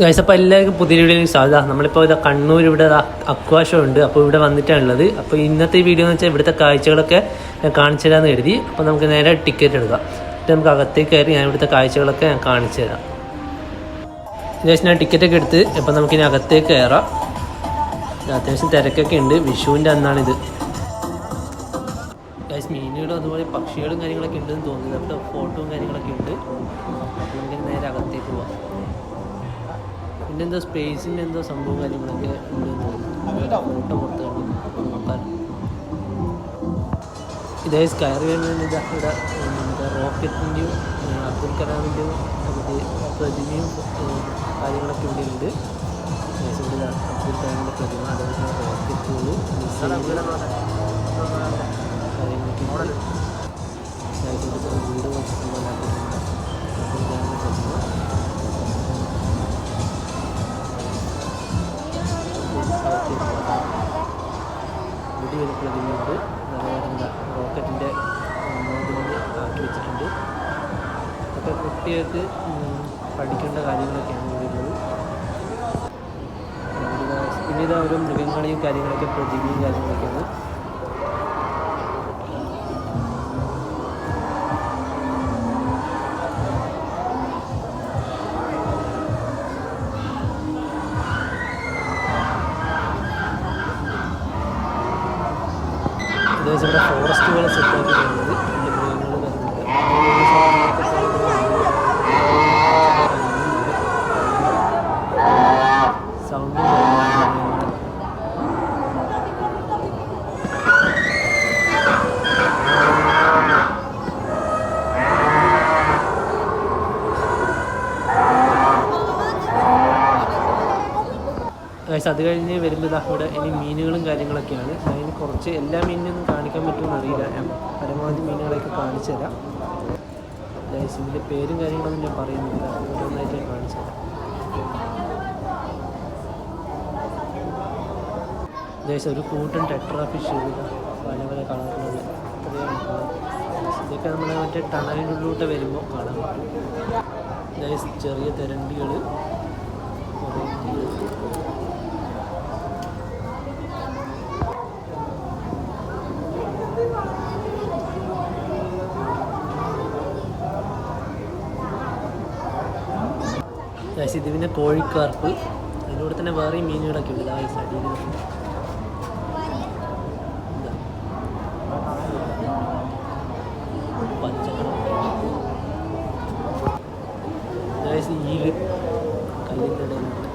Guys അപ്പോൾ എല്ലാവർക്കും പുതിയ വീഡിയോയിൽ സാധ്യത നമ്മളിപ്പോൾ ഇതാ കണ്ണൂർ ഇവിടെ അക്വാഷോ ഉണ്ട്. അപ്പോൾ ഇവിടെ വന്നിട്ടാണുള്ളത്. അപ്പോൾ ഇന്നത്തെ വീഡിയോ എന്ന് വെച്ചാൽ ഇവിടുത്തെ കാഴ്ചകളൊക്കെ കാണിച്ചു തരാമെന്ന് കരുതി. അപ്പോൾ നമുക്ക് നേരെ ടിക്കറ്റ് എടുക്കാം. എന്നിട്ട് നമുക്ക് അകത്തേക്ക് കയറി ഞാൻ ഇവിടുത്തെ കാഴ്ചകളൊക്കെ ഞാൻ കാണിച്ചു തരാം. ഗൈസ് ഞാൻ ടിക്കറ്റൊക്കെ എടുത്ത് അപ്പോൾ നമുക്കിനി അകത്തേക്ക് കയറാം. അത്യാവശ്യം തിരക്കൊക്കെ ഉണ്ട്. വിഷുവിന്റെ അന്നാണിത്. ഗൈസ് മീനുകളും അതുപോലെ പക്ഷികളും കാര്യങ്ങളൊക്കെ ഉണ്ടെന്ന് തോന്നുന്നു. അവിടെ ഫോട്ടോയും കാര്യങ്ങളൊക്കെ ഉണ്ട്. പിന്നെ എന്തോ സ്പേസിന്റെ എന്തോ സംഭവം കാര്യങ്ങളൊക്കെ ഉണ്ടെന്ന് തോന്നുന്നു. ഫോട്ടോ പുറത്ത് കണ്ടു നോക്കാൻ ഇതേ കയറി വരുന്നത് ഇതാ ഇവിടെ എന്താ റോക്കറ്റിന്റെയും അബ്ദുൽ കലാമിന്റെയും മറ്റേ പ്രതിമയും കാര്യങ്ങളൊക്കെ ഇവിടെ ഉണ്ട്. ഇവിടെ അബ്ദുൽ കലാമിന്റെ പ്രതിമ അതേപോലെ റോക്കറ്റുകൾ കാര്യങ്ങളൊക്കെ ഉണ്ട്. വീട് വെച്ചിട്ടുള്ള അബ്ദുൽ കലാമിന്റെ പ്രതിമ. ഒരു പ്രതിമയുണ്ട് എന്താ റോക്കറ്റിന്റെ മോഡലിൽ ആക്കി വെച്ചിട്ടുണ്ട് അപ്പോൾ കുട്ടികൾക്ക് പഠിക്കേണ്ട കാര്യങ്ങളൊക്കെയാണ് ഇവിടെ പിന്നീട് ഓരോ മൃഗങ്ങളെയും കാര്യങ്ങളൊക്കെ പ്രതിമയും കാര്യങ്ങളൊക്കെയാണ്. ഏകദേശം ഇവിടെ ഗൈസ് അത് കഴിഞ്ഞ് വരുമ്പോൾ ഇതാ ഇവിടെ ഇനി മീനുകളും കാര്യങ്ങളൊക്കെയാണ്. അതിന് കുറച്ച് എല്ലാ മീനിനും കാണിക്കാൻ പറ്റുമെന്ന് അറിയില്ല. ഞാൻ പരമാവധി മീനുകളെയൊക്കെ കാണിച്ചു തരാം. ഗൈസ് ഇതിന്റെ പേരും കാര്യങ്ങളൊന്നും ഞാൻ പറയുന്നില്ല. ഓരോന്നായിട്ട് ഞാൻ കാണിച്ചു തരാം. ഗൈസ് ഒരു കൂട്ടം ടെട്രാ ഫിഷ് പല പല കളറിലുള്ള ഇതൊക്കെ നമ്മുടെ മറ്റേ ടണലിനുള്ളിലോട്ട് വരുമ്പോൾ കാണാൻ പറ്റും. ഗൈസ് ചെറിയ തെരണ്ടികൾ ഗൈസ് ഇത് പിന്നെ കോഴിക്കാർക്ക്. അതിലൂടെ തന്നെ വേറെയും മീനുകളൊക്കെ ഉണ്ട്. ഗൈസ് അടിയിൽ ഗായ്സ് ഈ കല്ലിന്റെ ഇടയിലുണ്ട്.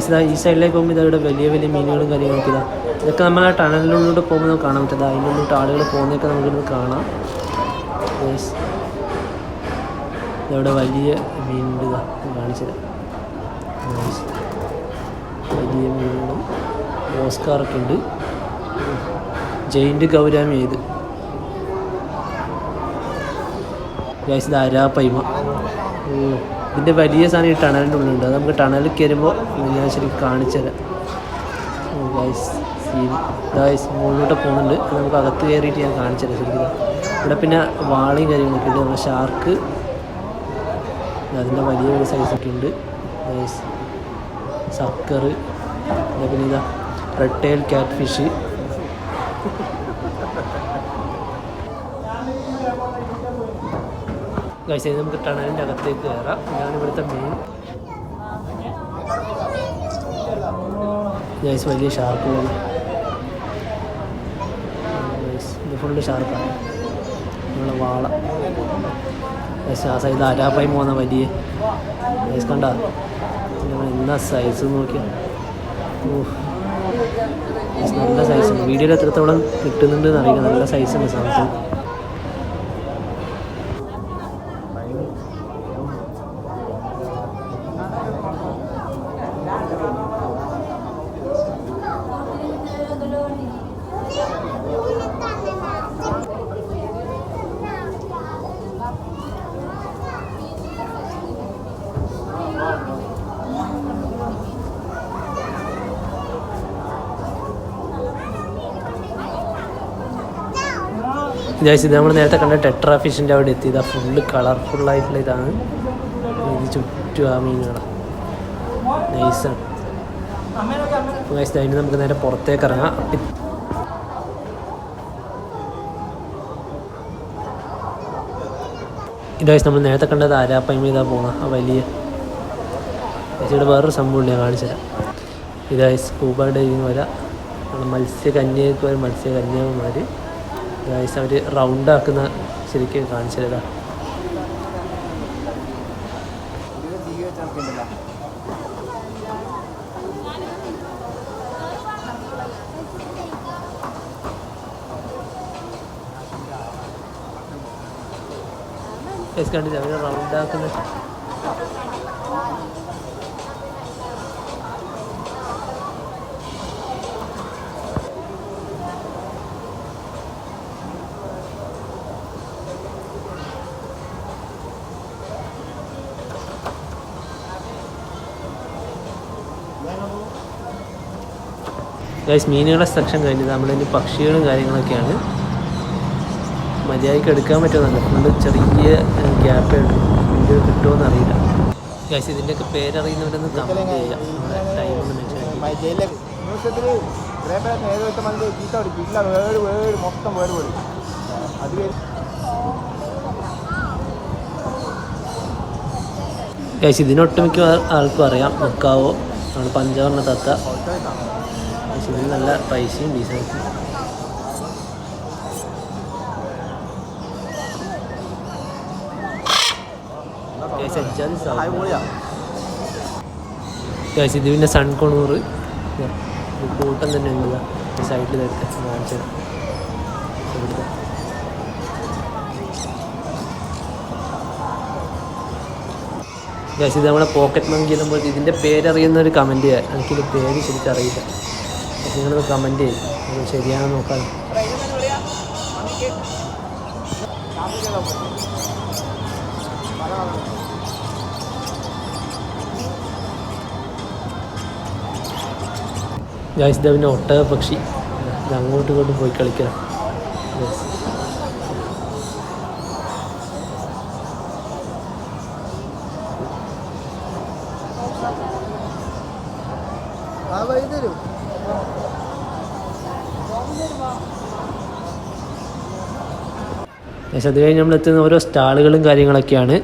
ഇതാ ഈ സൈഡിലേക്ക് പോകുമ്പോൾ ഇതാ ഇവിടെ വലിയ വലിയ മീനുകളും കാര്യങ്ങളൊക്കെ ഇതാ. ഇതൊക്കെ നമ്മൾ ആ ടണലിനുള്ളിലോട്ട് പോകുമ്പോൾ നമുക്ക് കാണാൻ പറ്റും. അതിന്റെ ഉള്ളിലോട്ട് ആളുകൾ പോകുന്നതൊക്കെ നമുക്കിന്ന് കാണാം. ഇതവിടെ വലിയ മീനുണ്ട് ഇതാ കാണിച്ചത് വലിയ മീനുകളും ഓസ്കാറൊക്കെ ഉണ്ട്. ജയിന്റ് ഗൗരാമി ഇത് ഗൈസ് ഇത് അരാപ്പൈമ ഓ. ഇതിന്റെ വലിയ സാധനം ഈ ടണലിന്റെ ഉള്ളിലുണ്ട്. അത് നമുക്ക് ടണലിൽ കയറുമ്പോൾ ഞാൻ ശരിക്കും കാണിച്ചു തരാം. ഗൈസ് മുകളിലോട്ട് പോകുന്നുണ്ട്. നമുക്ക് അകത്ത് കയറിയിട്ട് ഞാൻ കാണിച്ചു തരാം ശരിക്കും. ഇവിടെ പിന്നെ വാളയും കാര്യങ്ങളൊക്കെ ഉണ്ട്. നമ്മുടെ ഷാർക്ക് അതിന്റെ വലിയ വലിയ സൈസൊക്കെ ഉണ്ട്. ഗൈസ് സക്കർ പിന്നെ ഇതാ red tail cat fish guys നമുക്ക് ടണലിന്റെ അകത്തേക്ക് കയറാം. ഇതാണ് ഇവിടുത്തെ മെയിൻ ഗൈസ് വലിയ ഷാർക്ക് പോലെ ഗൈസ് ഇത് ഫുള്ള് ഷാർപ്പാണ് നമ്മളെ വാള. ഗൈസ് ആ സൈഡ് അരാപ്പായി പോകുന്ന വലിയ. ഗൈസ് കണ്ട? എന്താ സൈസ് ഗൈസ് നല്ല സൈസ് വീഡിയോയിൽ എത്രത്തോളം കിട്ടുന്നുണ്ട് എന്നറിയില്ല നല്ല സൈസ് ഉണ്ട് സാധനത്തിന് ഗൈസ് ഇത് നമ്മൾ നേരത്തെ കണ്ട ടെട്രാ ഫിഷിന്റെ അവിടെ എത്തി. ഇതാ ഫുള്ള് കളർഫുള്ളായിട്ടുള്ള ഇതാണ്. ഇത് ചുറ്റും ആ മീനുകളാണ് നൈസാണ് ഗൈസ് അതിന് നമുക്ക് നേരെ പുറത്തേക്ക് ഇറങ്ങാം. ഇതായി നമ്മൾ നേരത്തെ കണ്ടത് ആരാപ്പയ്മ ഇതാ പോകുന്ന ആ വലിയ ചേച്ചിയുടെ വേറൊരു സംഭവം ഞാൻ കാണിച്ചുതരാം ഇതായി സ്കൂബ ഡൈവിങ് വരാം. മത്സ്യകന്യക്ക് വരെ ഇതായി അവർ റൗണ്ടാക്കുന്ന ശരിക്കും കാണിച്ചത് ഗൈസ് കണ്ടില്ല? അവർ റൗണ്ടാക്കുന്ന ഗൈസ് മീനുകളുടെ സെക്ഷൻ കഴിഞ്ഞത് നമ്മളിനി പക്ഷികളും കാര്യങ്ങളൊക്കെയാണ്. മര്യാദയ്ക്ക് എടുക്കാൻ പറ്റുമെന്നല്ല ഫുള്ള് ചെറിയ ഗ്യാപ്പേ ഉള്ളൂ. വീഡിയോ കിട്ടുമെന്ന് അറിയില്ല. ഗൈസ് ഇതിന്റെയൊക്കെ പേരറിയുന്നവരൊന്ന് കമന്റ് ചെയ്യാം മെൻഷൻ ഗൈസ് ഇതിനൊട്ടുമിക്ക ആൾക്കും അറിയാം. മുക്കാവോ? നമ്മൾ പഞ്ചവർണ തത്ത. ഇതിന് നല്ല പൈസയും ഡീസൻസും ഇത് പിന്നെ സൺ കൊണൂറ് കൂട്ടം തന്നെ ഉണ്ട് സൈഡിൽ നിൽക്കുക കാണിച്ചത് ഇവിടുത്തെ. ഗൈസ് ഇത് നമ്മളെ പോക്കറ്റ് മങ്കി നമ്മൾ ഇതിന്റെ പേരറിയുന്ന ഒരു കമന്റ് ചെയ്യാം എനിക്കിത് പേര് ശരിക്കും അറിയില്ല അപ്പോൾ നിങ്ങളത് കമന്റ് ചെയ്യും. അത് ശരിയാണെന്ന് നോക്കാം ഗൈസ് ദേവിന്റെ ഒട്ടക പക്ഷി അങ്ങോട്ടും ഇങ്ങോട്ടും പോയി കളിക്കണം. Yes. ആ പക്ഷെ അത് കഴിഞ്ഞ് നമ്മൾ എത്തുന്ന ഓരോ സ്റ്റാളുകളും കാര്യങ്ങളൊക്കെയാണ്.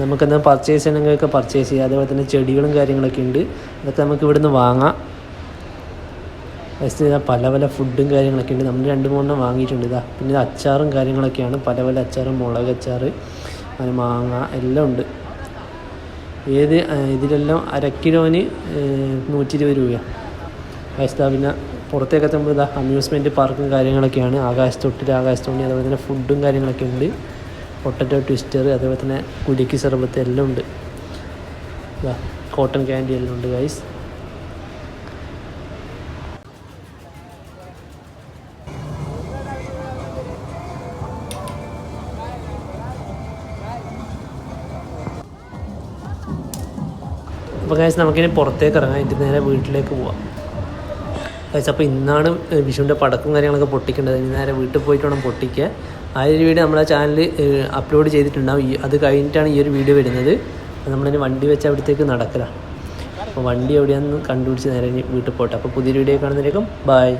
നമുക്കെന്താ പർച്ചേസ് ചെയ്യണമെങ്കിലൊക്കെ പർച്ചേസ് ചെയ്യാം. അതേപോലെ തന്നെ ചെടികളും കാര്യങ്ങളൊക്കെ ഉണ്ട്. അതൊക്കെ നമുക്ക് ഇവിടുന്ന് വാങ്ങാം. ജസ്റ്റ് ഇതാ പല പല ഫുഡും കാര്യങ്ങളൊക്കെ ഉണ്ട്. നമ്മൾ രണ്ട് മൂന്നെണ്ണം വാങ്ങിയിട്ടുണ്ട്. ഇതാ പിന്നെ അച്ചാറും കാര്യങ്ങളൊക്കെയാണ്. പല പല അച്ചാറും മുളക് അച്ചാറ് അങ്ങനെ മാങ്ങ എല്ലാം ഉണ്ട്. ഏത് ഇതിലെല്ലാം അര കിലോന് നൂറ്റി ഇരുപത് രൂപയാണ് വയസ്സാ പിന്നെ പുറത്തേക്ക് എത്തുമ്പോൾ ഇതാ അമ്യൂസ്മെന്റ് പാർക്കും കാര്യങ്ങളൊക്കെയാണ്. ആകാശത്തൊട്ടിൽ ആകാശത്തോണി അതുപോലെ തന്നെ ഫുഡും കാര്യങ്ങളൊക്കെ ഉണ്ട്. പൊട്ടറ്റോ ട്വിസ്റ്റർ അതുപോലെ തന്നെ കുലുക്കി സർബത്ത് എല്ലാം ഉണ്ട്. കോട്ടൺ ക്യാൻഡി എല്ലാം ഉണ്ട് ഗൈസ് അപ്പോൾ ഗൈസ് നമുക്കിനി പുറത്തേക്ക് ഇറങ്ങാം എന്നിട്ട് നേരെ വീട്ടിലേക്ക് പോവാം. ഗൈസ് അപ്പോൾ ഇന്നാണ് വിഷുവിന്റെ പടക്കും കാര്യങ്ങളൊക്കെ പൊട്ടിക്കേണ്ടത്. ഇനി നേരെ വീട്ടിൽ പോയിട്ട് വേണം പൊട്ടിക്കുക ആ ഒരു വീഡിയോ നമ്മളെ ചാനൽ അപ്ലോഡ് ചെയ്തിട്ടുണ്ടാവും. അത് കഴിഞ്ഞിട്ടാണ് ഈ ഒരു വീഡിയോ വരുന്നത്. നമ്മളതിന് വണ്ടി വെച്ച് അവിടത്തേക്ക് നടക്കലാണ്. അപ്പോൾ വണ്ടി എവിടെയാണെന്ന് കണ്ടുപിടിച്ച് നേരെ വീട്ടിൽ പോട്ടെ. അപ്പോൾ പുതിയൊരു വീഡിയോ കാണുന്നതിലേക്കും ബൈ